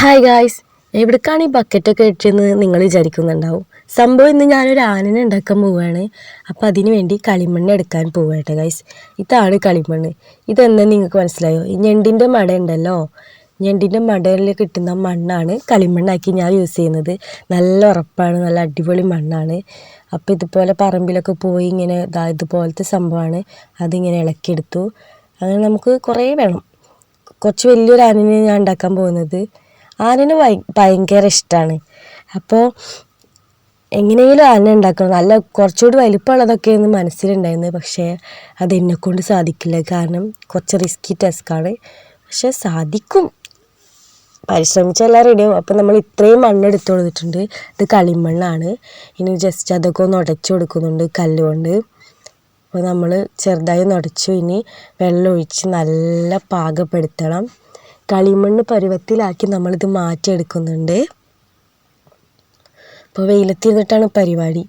Hi guys എവിടേക്കാണ് ഈ ബക്കറ്റൊക്കെ ഇട്ടെന്ന് നിങ്ങൾ വിചാരിക്കുന്നുണ്ടാവും. സംഭവം ഇന്ന് ഞാനൊരു ആനനെ ഉണ്ടാക്കാൻ പോവുകയാണ്. അപ്പോൾ അതിന് വേണ്ടി കളിമണ്ണ് എടുക്കാൻ പോവുകട്ടെ ഗായ്സ് ഇതാണ് കളിമണ്ണ്. ഇതെന്താ നിങ്ങൾക്ക് മനസ്സിലായോ? ഈ ഞണ്ടിന്റെ മട ഉണ്ടല്ലോ. ഞണ്ടിന്റെ മടയിൽ കിട്ടുന്ന മണ്ണാണ് കളിമണ്ണാക്കി ഞാൻ യൂസ് ചെയ്യുന്നത്. നല്ല ഉറപ്പാണ് നല്ല അടിപൊളി മണ്ണാണ്. അപ്പോൾ ഇതുപോലെ പറമ്പിലൊക്കെ പോയി ഇങ്ങനെ ഇതാ ഇതുപോലത്തെ സംഭവമാണ്. അതിങ്ങനെ ഇളക്കിയെടുത്തു. അങ്ങനെ നമുക്ക് കുറേ വേണം. കുറച്ച് വലിയൊരു ആനനെ ഞാൻ ഉണ്ടാക്കാൻ പോകുന്നത്. ആനന് ഭയ ഭയങ്കര ഇഷ്ടമാണ് അപ്പോൾ എങ്ങനെയെങ്കിലും ആന ഉണ്ടാക്കണം. നല്ല കുറച്ചുകൂടി വലിപ്പമുള്ളതൊക്കെയാണ് മനസ്സിലുണ്ടായിരുന്നു. പക്ഷേ അത് എന്നെക്കൊണ്ട് സാധിക്കില്ല. കാരണം കുറച്ച് റിസ്കി ടാസ്ക്കാണ് പക്ഷേ സാധിക്കും. പരിശ്രമിച്ചെല്ലാം റെഡിയാവും അപ്പം നമ്മൾ ഇത്രയും മണ്ണ് എടുത്തു കൊടുത്തിട്ടുണ്ട്. ഇത് കളിമണ്ണാണ്. ഇനി ജസ്റ്റ് അതൊക്കെ ഒന്ന് ഉടച്ചു കൊടുക്കുന്നുണ്ട് കല്ലുകൊണ്ട്. അപ്പോൾ നമ്മൾ ചെറുതായി ഒന്ന് ഉടച്ചു. ഇനി വെള്ളം ഒഴിച്ച് നല്ല പാകപ്പെടുത്തണം. കളിമണ്ണ് പരുവത്തിലാക്കി നമ്മളിത് മാറ്റിയെടുക്കുന്നുണ്ട്. അപ്പോൾ വെയിലത്തിരുന്നിട്ടാണ് പരിപാടി.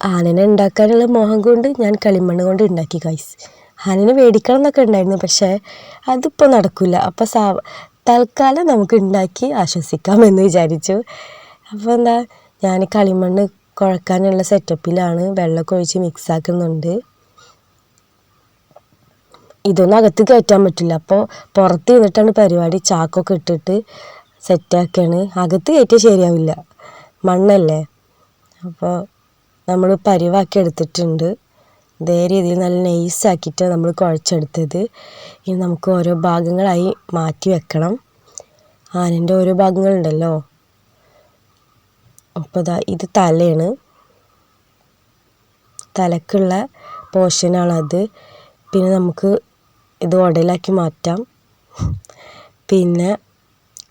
ആനനെ ഉണ്ടാക്കാനുള്ള മോഹം കൊണ്ട് ഞാൻ കളിമണ്ണ് കൊണ്ട് ഉണ്ടാക്കി കൈസ് ആനനെ മേടിക്കണം എന്നൊക്കെ ഉണ്ടായിരുന്നു പക്ഷേ അതിപ്പോൾ നടക്കില്ല അപ്പോൾ സാ തൽക്കാലം നമുക്ക് ഉണ്ടാക്കി ആശ്വസിക്കാം എന്ന് വിചാരിച്ചു. അപ്പോൾ എന്താ ഞാൻ കളിമണ്ണ് കുഴക്കാനുള്ള സെറ്റപ്പിലാണ് വെള്ളമൊക്കെ ഒഴിച്ച് മിക്സ് ആക്കുന്നുണ്ട്. ഇതൊന്നും അകത്ത് കയറ്റാൻ പറ്റില്ല. അപ്പോൾ പുറത്ത് നിന്നിട്ടാണ് പരിപാടി. ചാക്കൊക്കെ ഇട്ടിട്ട് സെറ്റാക്കുകയാണ് അകത്ത് കയറ്റിയാൽ ശരിയാവില്ല. മണ്ണല്ലേ? അപ്പോൾ നമ്മൾ പരിവാക്കി എടുത്തിട്ടുണ്ട്. ഇതേ രീതിയിൽ നല്ല നൈസാക്കിയിട്ട് നമ്മൾ കുഴച്ചെടുത്തത്. ഇനി നമുക്ക് ഓരോ ഭാഗങ്ങളായി മാറ്റി വെക്കണം. ആനന്റെ ഓരോ ഭാഗങ്ങളുണ്ടല്ലോ? അപ്പോൾ ഇതാ ഇത് തലയാണ്. തലക്കുള്ള പോർഷനാണത് പിന്നെ നമുക്ക് ഇത് ഉടലാക്കി മാറ്റാം. പിന്നെ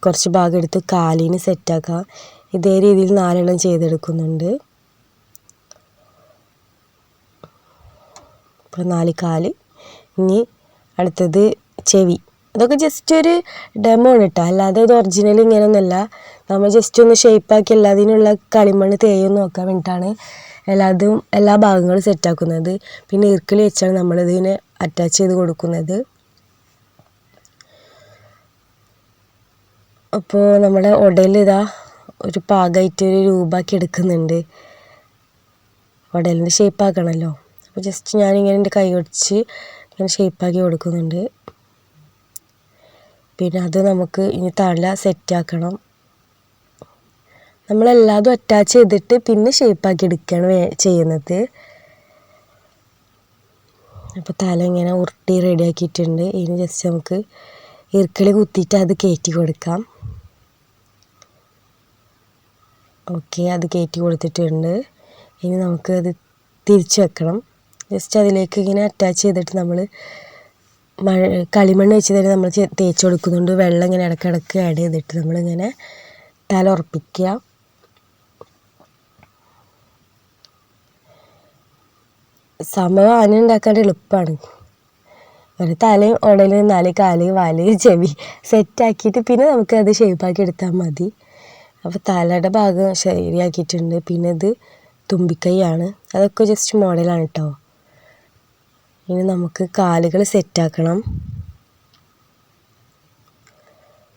കുറച്ച് ഭാഗം എടുത്ത് കാലിന് സെറ്റാക്കാം ഇതേ രീതിയിൽ നാലെണ്ണം ചെയ്തെടുക്കുന്നുണ്ട്. അപ്പോൾ നാല് കാൽ. ഇനി അടുത്തത് ചെവി. ഇതൊക്കെ ജസ്റ്റ് ഒരു ഡെമോ ആണ് കേട്ടോ അല്ലാതെ ഇത് ഒറിജിനൽ ഇങ്ങനെയൊന്നുമല്ല നമ്മൾ ജസ്റ്റ് ഒന്ന് ഷേപ്പാക്കി എല്ലാത്തിനുള്ള കളിമണ്ണ് തേയും നോക്കാൻ വേണ്ടിയിട്ടാണ് എല്ലാതും എല്ലാ ഭാഗങ്ങളും സെറ്റാക്കുന്നത് പിന്നെ ഇർക്കിൽ വെച്ചാണ് നമ്മളിതിനെ അറ്റാച്ച് ചെയ്ത് കൊടുക്കുന്നത്. അപ്പോൾ നമ്മുടെ ഉടലിൽ ഇതാ ഒരു പാകമായിട്ട് ഒരു രൂപമാക്കി എടുക്കുന്നുണ്ട്. ഉടലിന്റെ ഷേപ്പാക്കണമല്ലോ അപ്പോൾ ജസ്റ്റ് ഞാനിങ്ങനെ എന്റെ കൈ ഒടിച്ച് ഇങ്ങനെ ഷേപ്പാക്കി കൊടുക്കുന്നുണ്ട്. പിന്നെ അത് നമുക്ക് ഇനി തല സെറ്റാക്കണം നമ്മളെല്ലാതും അറ്റാച്ച് ചെയ്തിട്ട് പിന്നെ ഷേപ്പാക്കി എടുക്കുകയാണ് ചെയ്യുന്നത്. അപ്പോൾ തല ഇങ്ങനെ ഉരുട്ടി റെഡിയാക്കിയിട്ടുണ്ട് ഇനി ജസ്റ്റ് നമുക്ക് ഇറുക്കളി കുത്തിയിട്ട് അത് കയറ്റി കൊടുക്കാം. ഓക്കെ അത് കയറ്റി കൊടുത്തിട്ടുണ്ട്. ഇനി നമുക്ക് അത് തിരിച്ചു വെക്കണം. ജസ്റ്റ് അതിലേക്ക് ഇങ്ങനെ അറ്റാച്ച് ചെയ്തിട്ട് നമ്മൾ മഴ കളിമണ്ണ് വെച്ച് തന്നെ നമ്മൾ തേച്ച് കൊടുക്കുന്നുണ്ട്. വെള്ളം ഇങ്ങനെ ഇടയ്ക്കിടയ്ക്ക് ആഡ് ചെയ്തിട്ട് നമ്മളിങ്ങനെ തല ഉറപ്പിക്കുക. സമയം ആന ഉണ്ടാക്കാൻ എളുപ്പമാണ് ഒരു തലയും ഉടലും നാല് കാൽ വാൽ ചെവി സെറ്റാക്കിയിട്ട് പിന്നെ നമുക്ക് നമുക്കത് ഷേപ്പാക്കി എടുത്താൽ മതി. അപ്പോൾ തലയുടെ ഭാഗം ശരിയാക്കിയിട്ടുണ്ട്. പിന്നെ ഇത് തുമ്പിക്കൈയാണ്. അതൊക്കെ ജസ്റ്റ് മോഡലാണ് കേട്ടോ ഇനി നമുക്ക് കാലുകൾ സെറ്റാക്കണം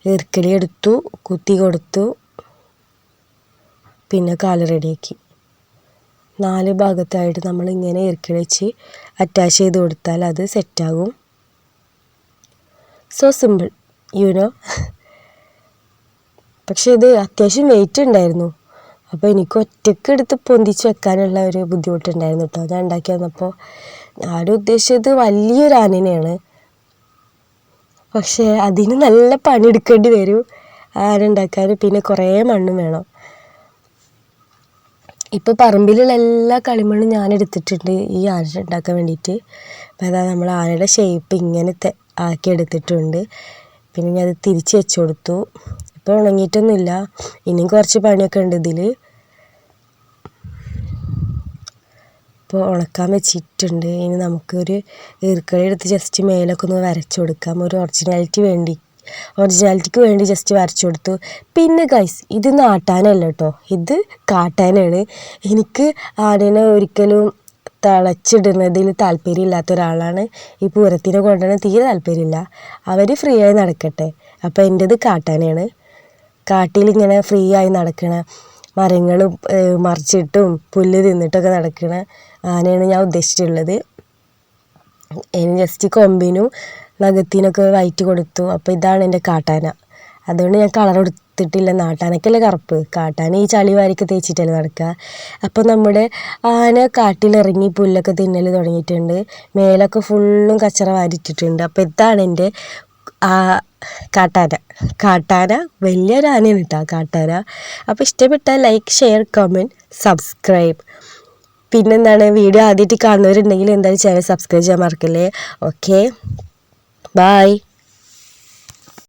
ഈർക്കിളി എടുത്തു കുത്തി കൊടുത്തു. പിന്നെ കാൽ റെഡിയാക്കി നാല് ഭാഗത്തായിട്ട് നമ്മൾ ഇങ്ങനെ ഇറക്കി വെച്ച് അറ്റാച്ച് ചെയ്ത് കൊടുത്താൽ അത് സെറ്റാകും സോ സിമ്പിൾ യുനോ പക്ഷേ ഇത് അത്യാവശ്യം വെയിറ്റ് ഉണ്ടായിരുന്നു. അപ്പോൾ എനിക്ക് ഒറ്റയ്ക്ക് എടുത്ത് പൊന്തിച്ച് വെക്കാനുള്ള ഒരു ബുദ്ധിമുട്ടുണ്ടായിരുന്നു കേട്ടോ ഞാൻ ഉണ്ടാക്കി വന്നപ്പോൾ ഞാൻ ഉദ്ദേശിച്ചത് വലിയൊരു ആനനെയാണ്. പക്ഷേ അതിന് നല്ല പണിയെടുക്കേണ്ടി വരും. ആന ഉണ്ടാക്കാൻ പിന്നെ കുറേ മണ്ണും വേണം. ഇപ്പോൾ പറമ്പിലുള്ള എല്ലാ കളിമണ്ണും ഞാൻ എടുത്തിട്ടുണ്ട് ഈ ആന ഉണ്ടാക്കാൻ വേണ്ടിയിട്ട്. അപ്പോൾ അതാ നമ്മൾ ആനയുടെ ഷേപ്പ് ഇങ്ങനത്തെ ആക്കി എടുത്തിട്ടുണ്ട്. പിന്നെ ഞാൻ അത് തിരിച്ച് വെച്ച് കൊടുത്തു. ഇപ്പോൾ ഉണങ്ങിയിട്ടൊന്നുമില്ല. ഇനിയും കുറച്ച് പണിയൊക്കെ ഉണ്ട് ഇതിൽ ഇപ്പോൾ ഉണക്കാൻ വെച്ചിട്ടുണ്ട്. ഇനി നമുക്കൊരു ഈർക്കളി എടുത്ത് ജസ്റ്റ് മേലൊക്കെ ഒന്ന് വരച്ച് കൊടുക്കാം. ഒരു ഒറിജിനാലിറ്റി വേണ്ടി. ഒറിജിനാലിറ്റിക്ക് വേണ്ടി ജസ്റ്റ് വരച്ചു കൊടുത്തു. പിന്നെ ഗൈസ് ഇത് നാട്ടാനല്ല കേട്ടോ ഇത് കാട്ടാനാണ്. എനിക്ക് ആടിനെ ഒരിക്കലും തളച്ചിടുന്നതിൽ താല്പര്യമില്ലാത്ത ഒരാളാണ്. ഈ പൂരത്തിനെ കൊണ്ടുവരാൻ തീരെ താല്പര്യമില്ല. അവർ ഫ്രീ ആയി നടക്കട്ടെ. അപ്പോൾ എന്റേത് കാട്ടാനയാണ് കാട്ടിലിങ്ങനെ ഫ്രീ ആയി നടക്കണ മരങ്ങൾ മറിച്ചിട്ടും പുല്ല് തിന്നിട്ടൊക്കെ നടക്കണ ആനയാണ് ഞാൻ ഉദ്ദേശിച്ചിട്ടുള്ളത്. ഇനി ജസ്റ്റ് കൊമ്പിനും നഖത്തിനൊക്കെ വൈറ്റ് കൊടുത്തു. അപ്പോൾ ഇതാണ് എന്റെ കാട്ടാന. അതുകൊണ്ട് ഞാൻ കളർ കൊടുത്തിട്ടില്ല. നാട്ടാനക്കല്ലേ കറുപ്പ്. കാട്ടാന ഈ ചളി വാരിക്ക് തേച്ചിട്ടല്ലേ നടക്കുക അപ്പോൾ നമ്മുടെ ആന കാട്ടിലിറങ്ങി പുല്ലൊക്കെ തിന്നൽ തുടങ്ങിയിട്ടുണ്ട്. മേലൊക്കെ ഫുള്ളും കച്ചറ വാരിട്ടിട്ടുണ്ട് അപ്പോൾ ഇതാണ് എന്റെ ആ കാട്ടാന. കാട്ടാന വലിയൊരു ആനയാണ് കേട്ടോ കാട്ടാന. അപ്പോൾ ഇഷ്ടപ്പെട്ടാൽ ലൈക്ക് ഷെയർ കമന്റ് സബ്സ്ക്രൈബ് പിന്നെന്താണ്? വീഡിയോ ആദ്യമായിട്ട് കാണുന്നവരുണ്ടെങ്കിൽ എന്തായാലും ചാനൽ സബ്സ്ക്രൈബ് ചെയ്യാൻ മറക്കല്ലേ? Okay Bye.